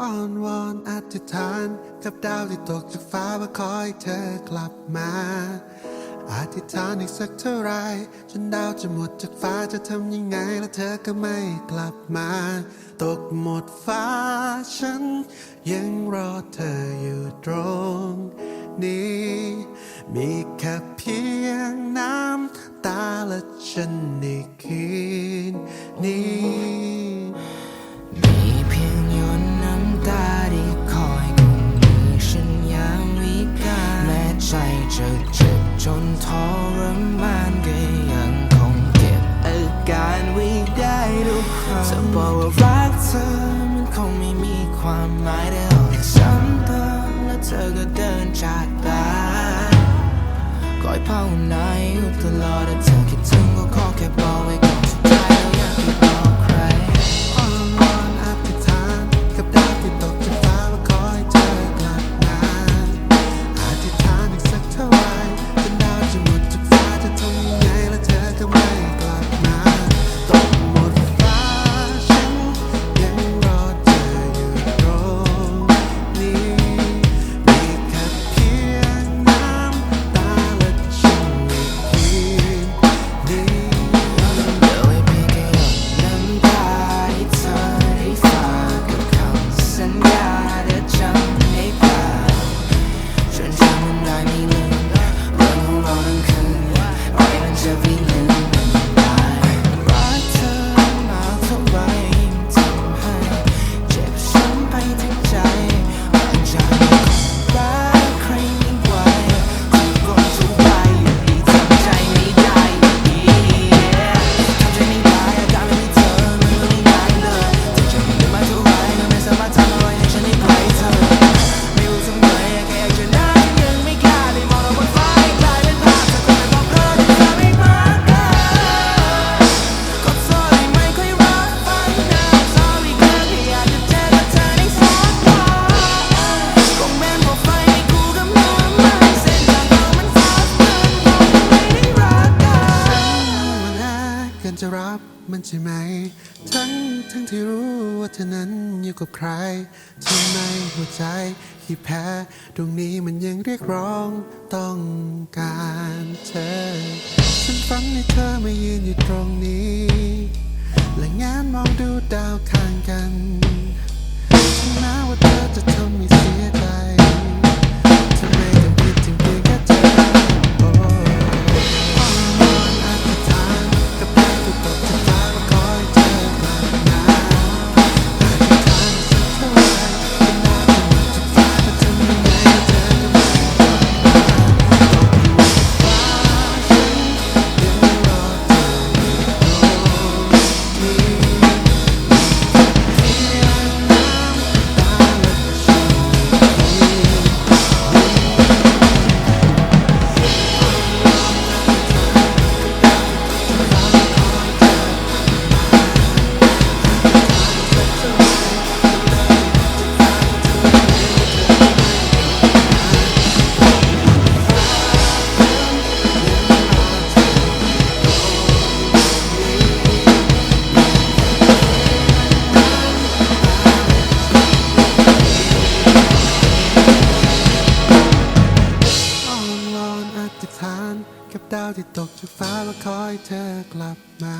อ้อนวอนอธิษฐานกับดาวที่ตกจากฟ้าว่าขอให้เธอกลับมา อธิษฐานอีกสักเท่าไรจนดาวจะหมดจากฟ้าจะทำยังไงแล้วเธอก็ไม่กลับมา ตกหมดฟ้าฉัน ยังรอเธออยู่ตรงนี้มีแค่เพียงน้ำตาและฉันในคืนนี้ จนทรมานก็ยังคงเก็บอาการไว้ได้ทุกครั้งจะบอกว่ารักเธอมันคงไม่มีความหมายได้ออกซ้ำเติมและเธอก็เดินจากไปคอยเผาในอยู่ตลอดเธอ driving มันใช่ไหม ทั้งทั้งที่รู้ว่าเธอนั้นอยู่กับใครทำไมหัวใจที่แพ้ตรงนี้มันยังเรียกร้องต้องการเธอ ฉันฝันให้เธอมายืนอยู่ตรงนี้ และงานมองดูดาวข้างกัน ฐาน กับดาวที่ตกจากฟ้ามาคอยเธอกลับมา